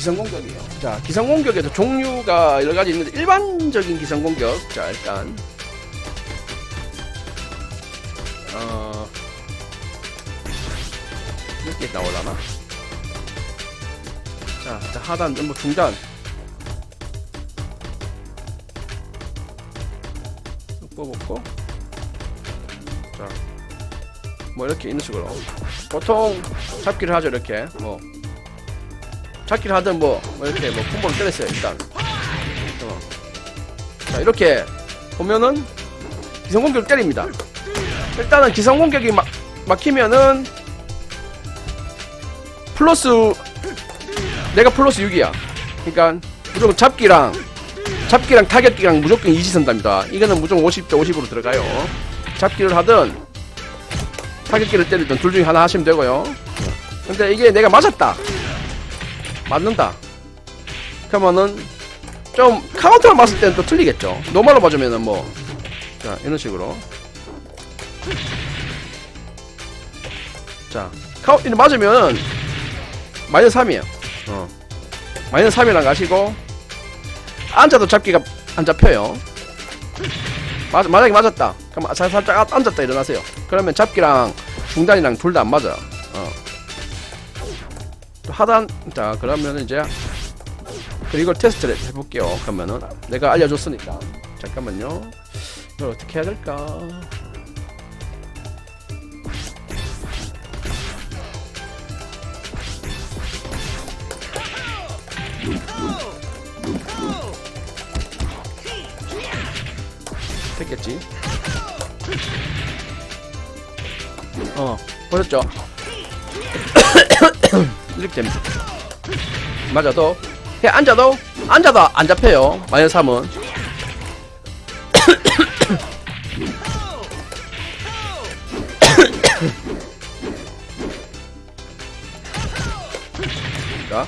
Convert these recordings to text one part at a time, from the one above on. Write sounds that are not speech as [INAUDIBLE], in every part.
기성공격이에요. 자, 기성공격에도 종류가 여러 가지 있는데 일반적인 기성공격. 자, 일단 어 이렇게 나올라나? 자, 자 하단, 뭐 중단. 뽑았고, 자, 뭐 이렇게 있는 식으로. 보통 잡기를 하죠 이렇게 뭐 잡기를 하든 뭐, 뭐 이렇게 뭐 콤보를 때렸어요 일단. 어. 자 이렇게 보면은 기성공격 때립니다. 일단은 기성공격이 막 막히면은 플러스 내가 플러스 6이야. 그러니까 무조건 잡기랑 잡기랑 타격기랑 무조건 이지선답니다. 이거는 무조건 50대 50으로 들어가요. 잡기를 하든 타격기를 때리든 둘 중에 하나 하시면 되고요. 근데 이게 내가 맞았다 맞는다. 그러면은 좀 카운터를 맞을 때는 또 틀리겠죠. 노말로 맞으면은 뭐 자 이런 식으로. 자 카운 이렇게 맞으면 마이너스 3이에요. 어. 마이너스 3이랑 가시고? 앉아도 잡기가 안 잡혀요. 맞, 만약에 맞았다. 그럼 살- 살짝 아- 앉았다 일어나세요. 그러면 잡기랑 중단이랑 둘 다 안 맞아요. 어. 또 하단 자 그러면 이제 그리고 테스트를 해볼게요. 그러면은 내가 알려줬으니까. 잠깐만요. 이걸 어떻게 해야 될까? 됐겠지? 어 보셨죠 이렇게 됩니다 맞아도 해 앉아도 앉아도 안 잡혀요 마이너스 3은 [COUGHS] 자,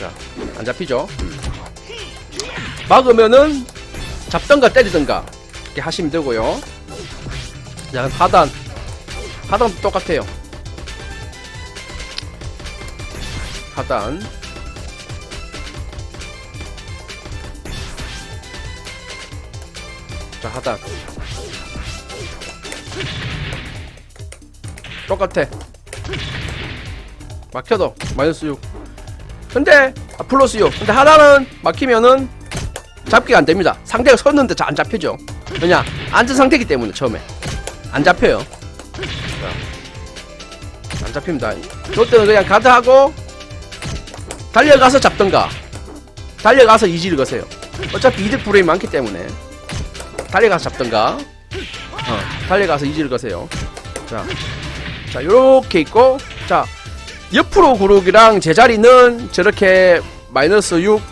자, 안 잡히죠? 음. 막으면은 잡던가 때리던가 이렇게 하시면 되고요. 자, 하단, 하단도 똑같아요. 하단. 자, 하단. 똑같아. 막혀도 마이너스 6. 근데 아, 플러스 6. 근데 하나는 막히면은 잡기가 안 됩니다. 상대가 섰는데 잘 안 잡히죠. 왜냐? 앉은 상태이기 때문에 처음에 안 잡혀요. 자, 안 잡힙니다. 이때는 그냥 가드하고 달려가서 잡던가. 달려가서 이지를 거세요. 어차피 이득 불임이 많기 때문에. 달려가서 잡던가. 어, 달려가서 이지를 거세요. 자, 자 요렇게 있고 자 옆으로 구르기랑 제자리는 저렇게 마이너스 6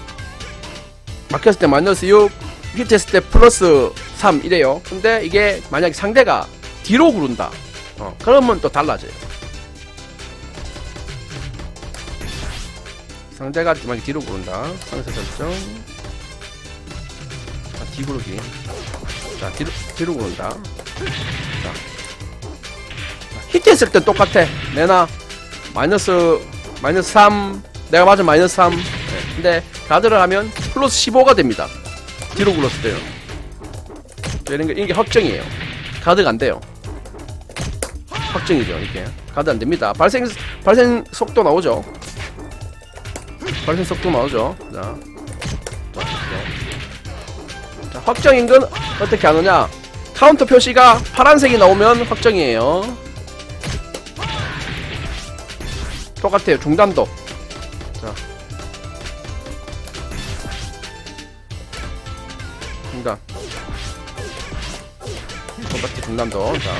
막혔을 때 마이너스 6 히트했을 때 플러스 3 이래요. 근데 이게 만약에 상대가 뒤로 구른다. 어, 그러면 또 달라져요 상대가 만약에 뒤로 구른다. 상세 설정. 자, 뒤구르기 자 뒤로, 뒤로 구른다. 자, 히트했을 때 똑같아. 내나 마이너스 마이너스 3 내가 맞은 마이너스 3 네. 근데 가드를 하면 플러스 15가 됩니다. 뒤로 굴렀을 때요. 이런 게 이게 확정이에요. 가드가 안 돼요. 확정이죠 이게. 가드 안 됩니다. 발생 발생 속도 나오죠 발생 속도 나오죠. 자, 자, 자 확정인 건 어떻게 하느냐? 카운터 표시가 파란색이 나오면 확정이에요. 똑같아요 중단도. 자. 중단. 똑같아 중단도. 자.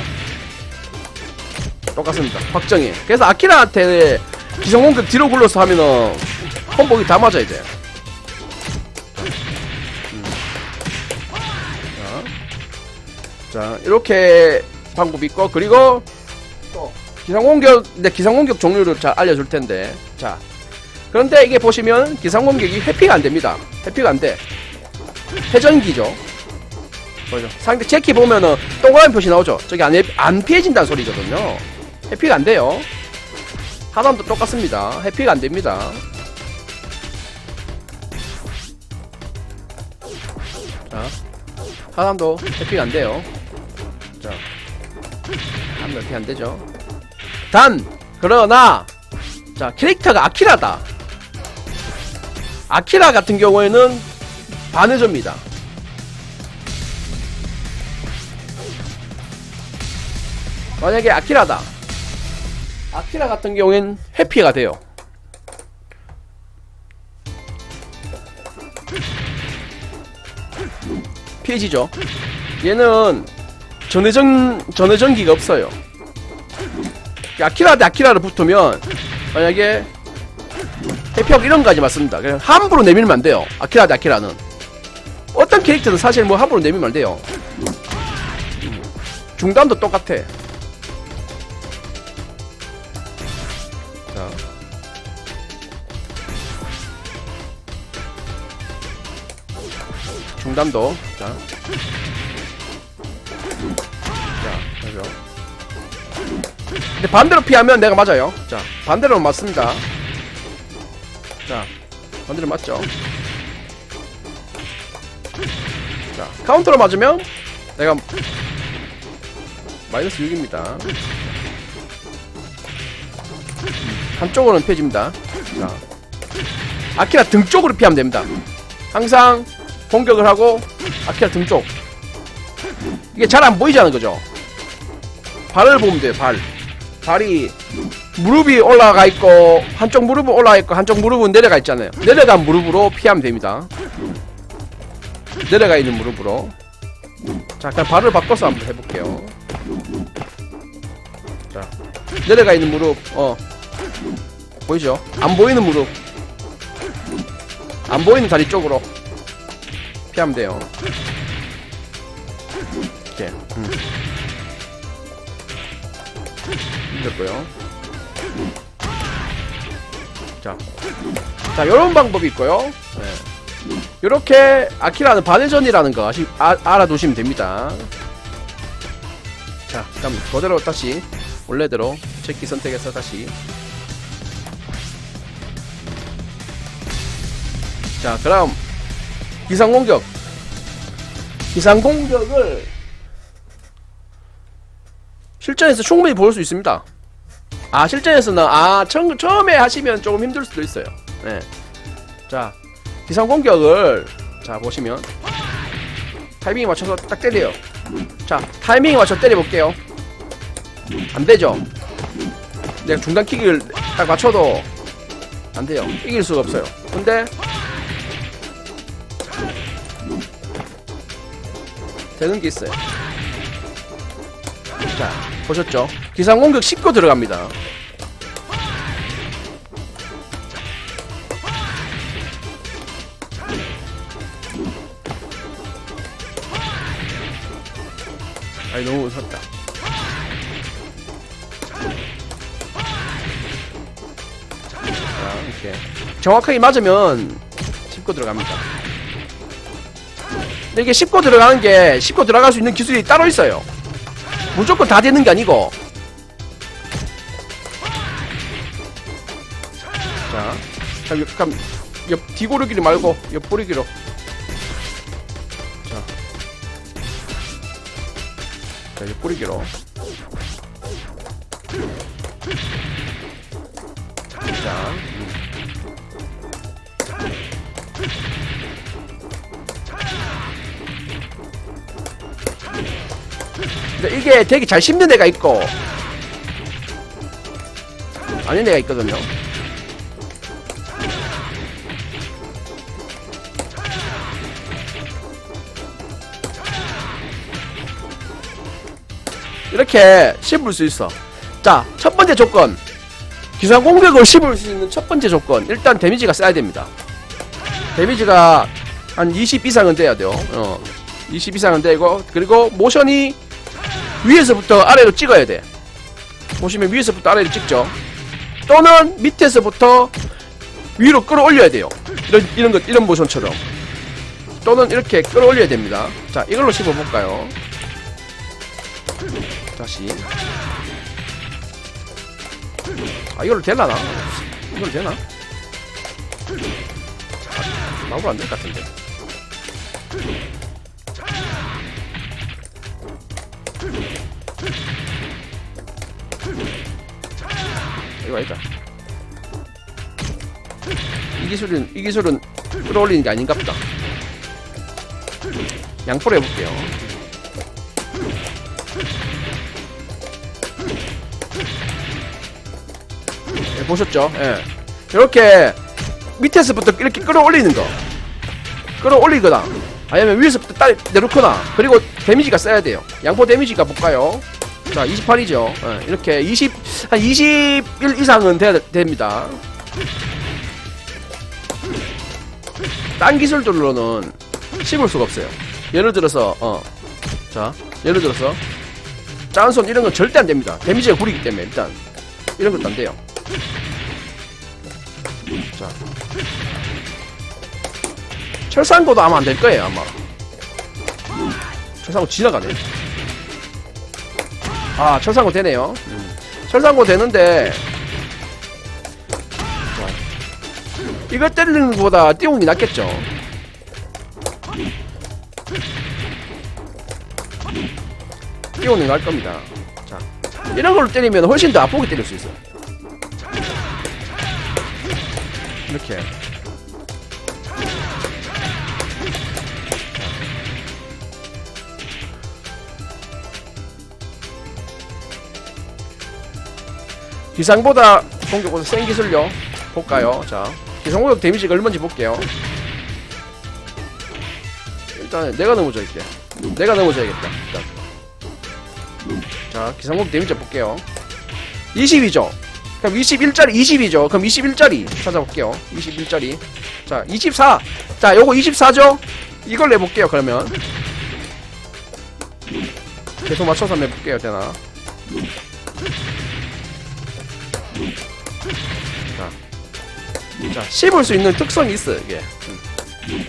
똑같습니다. 확정이 그래서 아키라한테 기성공격 뒤로 굴러서 하면은 콤보기 다 맞아 이제. 음. 자, 자 이렇게 방법이 있고 그리고 또 기상공격 내 기상공격 종류를 잘 알려줄 텐데. 자 그런데 이게 보시면 기상공격이 회피가 안 됩니다. 회피가 안 돼. 회전기죠. 보죠 상대 제키 보면은 동그라미 표시 나오죠? 저기 안, 회- 안 피해진다는 소리거든요. 회피가 안 돼요. 하단도 똑같습니다. 회피가 안 됩니다 자, 하남도 해피가 안 돼요. 자, 하남도 해피 안 되죠. 단, 그러나, 자, 캐릭터가 아키라다. 아키라 같은 경우에는 반해줍니다. 만약에 아키라다. 아키라 같은 경우엔 해피가 돼요. 피해지죠. 얘는 전회전 전회전기가 없어요. 아키라 대 아키라를 붙으면 만약에 해피하고 이런 거까지 맞습니다. 그냥 함부로 내밀면 안 돼요. 아키라 대 아키라는 어떤 캐릭터는 사실 뭐 함부로 내밀면 안 돼요. 음. 중단도 똑같아. 중단도 자. 자, 그죠. 근데 반대로 피하면 내가 맞아요. 자, 반대로 맞습니다. 자, 반대로 맞죠. 자, 카운터로 맞으면 내가 마이너스 6입니다. 한쪽으로는 펴집니다. 자, 아키라 등 쪽으로 피하면 됩니다. 항상 공격을 하고 아키라 등 쪽. 이게 잘 안 보이지 않은 거죠? 발을 보면 돼요, 발. 발이 무릎이 올라가 있고 한쪽 무릎은 올라가 있고 한쪽 무릎은 내려가 있잖아요. 내려간 무릎으로 피하면 됩니다. 내려가 있는 무릎으로. 자, 그냥 발을 바꿔서 한번 해볼게요. 자, 내려가 있는 무릎, 어, 보이죠? 안 보이는 무릎, 안 보이는 다리 쪽으로 피하면 돼요. 이렇게. 음. 됐고요. 자, 자, 요런 방법이 있고요. 네. 요렇게 아키라는 반회전이라는 거 아시, 아, 알아두시면 됩니다. 자, 그럼 그대로 다시 원래대로 체키 선택해서 다시. 자, 그럼 기상 공격. 기상 공격을 실전에서 충분히 볼 수 있습니다. 아 실전에서는 아 처음, 처음에 하시면 조금 힘들 수도 있어요. 네. 자 기상 공격을 자 보시면 타이밍에 맞춰서 딱 때려요. 자 타이밍에 맞춰 때려 볼게요. 안 되죠. 내가 중단 킥을 딱 맞춰도 안 돼요. 이길 수가 없어요. 근데 되는 게 있어요. 자, 보셨죠? 기상 공격 씹고 들어갑니다. 아이 너무 무섭다. 자, 이렇게 정확하게 맞으면 씹고 들어갑니다. 근데 이게 씹고 들어가는 게 씹고 들어갈 수 있는 기술이 따로 있어요. 무조건 다 되는 게 아니고. 자 그럼, 그럼 옆 뒤고르기를 말고 옆고르기로. 자, 자 옆고르기로 근데 이게 되게 잘 씹는 애가 있고 아닌 애가 있거든요. 이렇게 씹을 수 있어. 자, 첫 번째 조건. 기상 공격을 씹을 수 있는 첫 번째 조건. 일단 데미지가 쌓야 됩니다. 데미지가 한 20 이상은 돼야 돼요. 어. 20 이상은 되고 그리고 모션이 위에서부터 아래로 찍어야 돼. 보시면 위에서부터 아래로 찍죠. 또는 밑에서부터 위로 끌어올려야 돼요. 이런 이런 것 이런 모션처럼. 또는 이렇게 끌어올려야 됩니다. 자, 이걸로 씹어 볼까요? 다시. 아, 이걸로 되려나? 이걸로 되나? 아, 나오면 안될 것 같은데. 이거 아니다. 이 기술은 이 기술은 끌어올리는 게 아닌갑다. 양포로 해볼게요. 예, 보셨죠? 예. 이렇게 밑에서부터 이렇게 끌어올리는 거. 끌어올리거나 아니면 위에서부터 딸 내놓거나 그리고 데미지가 써야 돼요. 양포 데미지가 볼까요? 자, 28이죠. 예, 이렇게 20, 한 21 이상은 돼야 되- 됩니다. 딴 기술들로는 씹을 수가 없어요. 예를 들어서, 어, 자, 예를 들어서, 짠손 이런 건 절대 안 됩니다. 데미지가 구리기 때문에 일단 이런 것도 안 돼요. 자, 철상고도 아마 안 될 거예요, 아마. 철상고 지나가네. 아, 철상고 되네요. 음. 철상고 되는데, 자, 이거 때리는 것보다 띄움이 낫겠죠. 띄움이 나을 겁니다. 자, 이런 걸로 때리면 훨씬 더 아프게 때릴 수 있어요. 이렇게. 기상보다 공격보다 센 기술요 볼까요? 자 기상공격 데미지가 얼마인지 볼게요. 일단 내가 넘어져야겠게. 내가 넘어져야겠다. 일단 자 기상공격 데미지 볼게요. 20이죠? 그럼 21짜리 20이죠? 그럼 21짜리 찾아볼게요. 21짜리. 자24자 요거 24죠? 이걸 내볼게요 그러면. 계속 맞춰서 내볼게요 되나 자, 씹을 수 있는 특성이 있어요, 이게. 음.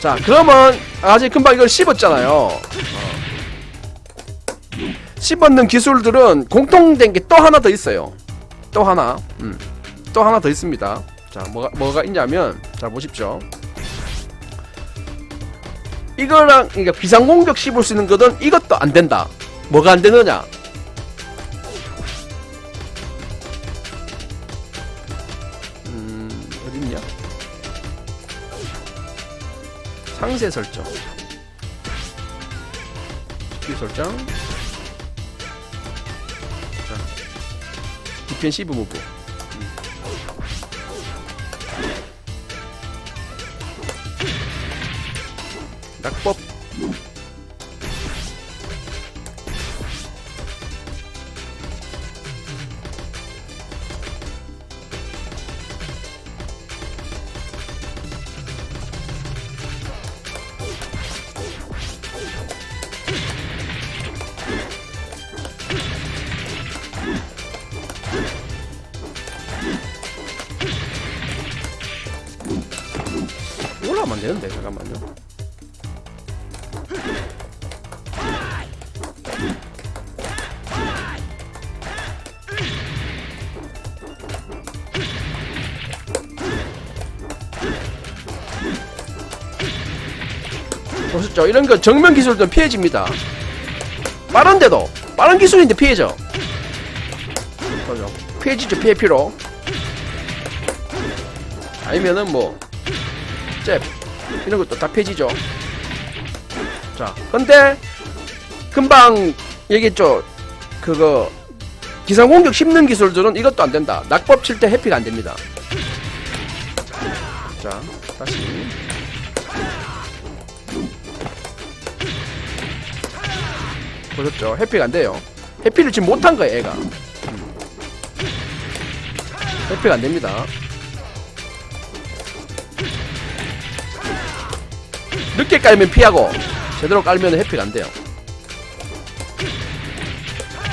자. 자, 그러면 아직 금방 이걸 씹었잖아요. 어. 씹었는 기술들은 공통된 게 또 하나 더 있어요. 또 하나. 음. 또 하나 더 있습니다. 자, 뭐가 뭐가 있냐면 자, 보십시오. 이거랑 그러니까 비상공격 씹을 수 있는 거든 이것도 안 된다. 뭐가 안 되느냐? 상세 설정. 키 설정. 자, 디펜시브 무브. 음. 낙법. 보셨죠? 이런 거 정면 기술도 피해집니다. 빠른데도 빠른 기술인데 피해져. 피해지죠 피해 피로. 아니면은 뭐 잽 이런 것도 다 폐지죠. 자, 근데 금방 얘기했죠. 그거 기상 공격 씹는 기술들은 이것도 안 된다. 낙법 칠 때 해피가 안 됩니다. 자, 다시 보셨죠? 해피가 안 돼요. 해피를 지금 못한 거예요, 애가. 음. 해피가 안 됩니다. 늦게 깔면 피하고 제대로 깔면 해피가 안 돼요.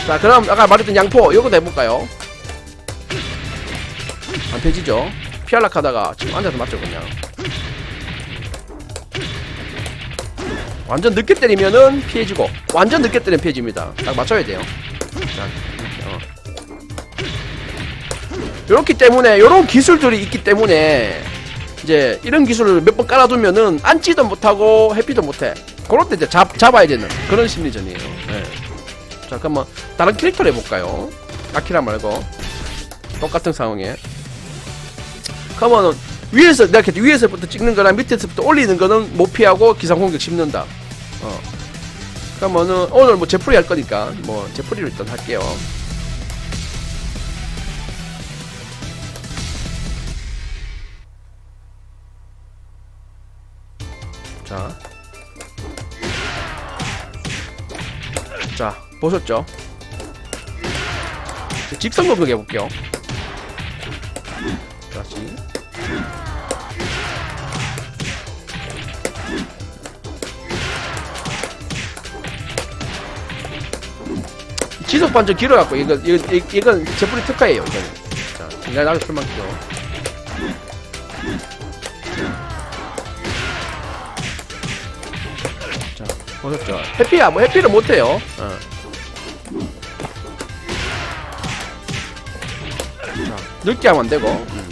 자, 그럼 아까 말했던 양포 요거 해볼까요? 안 펴지죠? 피할락 하다가 지금 앉아서 맞죠 그냥. 완전 늦게 때리면은 피해지고 완전 늦게 때리면 피해집니다. 딱 맞춰야 돼요. 자, 이렇게, 어. 이렇기 때문에 이런 기술들이 있기 때문에 이제 이런 기술을 몇 번 깔아두면은 앉지도 못하고 해피도 못해. 그럴 때 이제 잡, 잡아야 되는 그런 심리전이에요. 그럼 뭐 다른 캐릭터를 해볼까요? 아키라 말고 똑같은 상황에. 그러면은 위에서 내가 위에서부터 찍는 거랑 밑에서부터 올리는 거는 못 피하고 기상 공격 씹는다. 어. 그러면은 오늘 뭐 제프리 할 거니까 뭐 제프리를 일단 할게요. 자. 자, 보셨죠? 직선 공격 해볼게요. 다시. 지속 반전 길어갖고 이거 이거 이- 이건 제프리 특화예요 이거는. 자, 내가 나를 설명할게요. 자, 보셨죠? 해피야 뭐 해피를 못해요. 어. 자, 늦게 하면 안 되고. 음.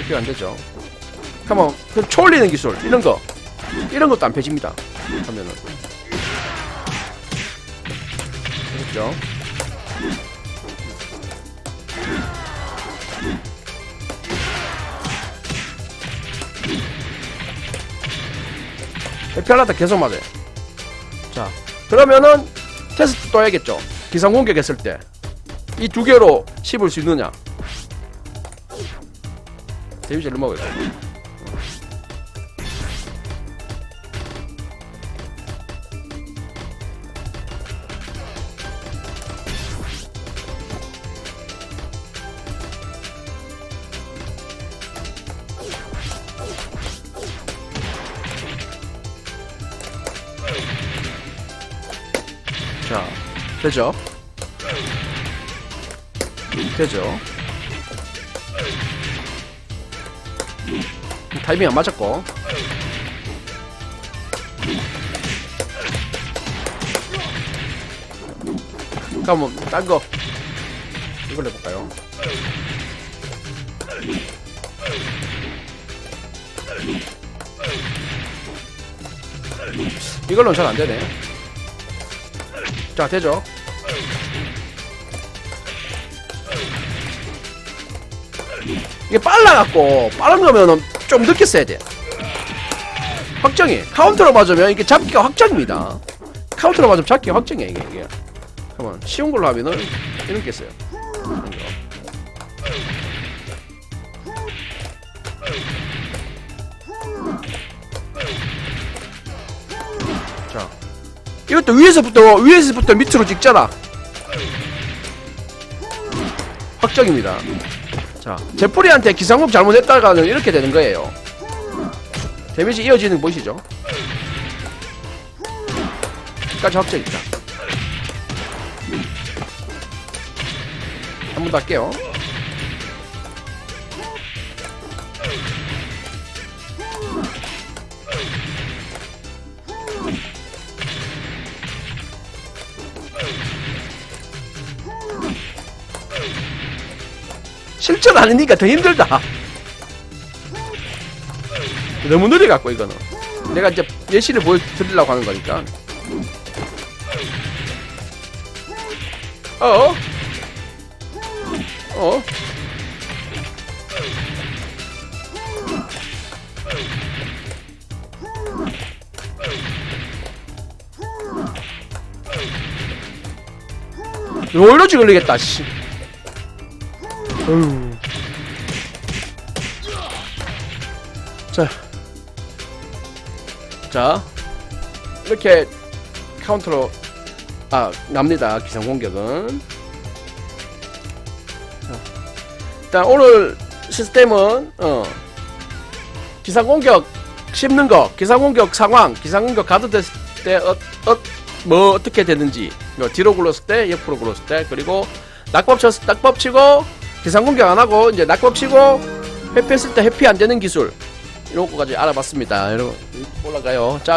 늦게 안 되죠. 그러면 그 초올리는 기술 이런 거 이런 것도 안 펴집니다. 하면은 그렇죠. 편하다 계속 맞아요. 자, 그러면은 테스트 또 해야겠죠. 기상 공격했을 때 이 두 개로 씹을 수 있느냐? 데미지를 먹어야 돼. 되죠? 되죠? 타이밍 안 맞았고. 그럼 딴 거. 이걸 해볼까요? 이걸로는 잘 안 되네. 자, 되죠? 이게 빨라갖고, 빠른 거면은 좀 늦게 써야 돼. 확정이. 카운터로 맞으면 이게 잡기가 확정입니다. 카운터로 맞으면 잡기가 확정이야, 이게. 이게. 그러면 쉬운 걸로 하면은. 이런 거. 자. 이것도 위에서부터, 위에서부터 밑으로 찍잖아. 확정입니다. 자, 제프리한테 기상법 잘못했다가는 이렇게 되는 거예요. 데미지 이어지는 거 보이시죠? 끝까지 확정입니다. 한 번 더 할게요. 실전 아니니까 더 힘들다. 너무 느려갖고 이거는. 내가 이제 예시를 보여드리려고 하는 거니까. 어? 어? 롤러지 걸리겠다, 씨. 어휴. 자. 자. 이렇게 카운터로 아, 납니다. 기상 공격은. 자. 일단 오늘 시스템은 어. 기상 공격 씹는 거, 기상 공격 상황, 기상 공격 가드 됐을 때 어, 어, 뭐 어떻게 되는지, 뭐 뒤로 굴렀을 때, 옆으로 굴렀을 때, 그리고 낙법 쳤, 낙법 치고 기상 공격 안 하고 이제 낙법 치고 회피했을 때 회피 안 되는 기술 이런 거까지 알아봤습니다. 여러분 올라가요. 자.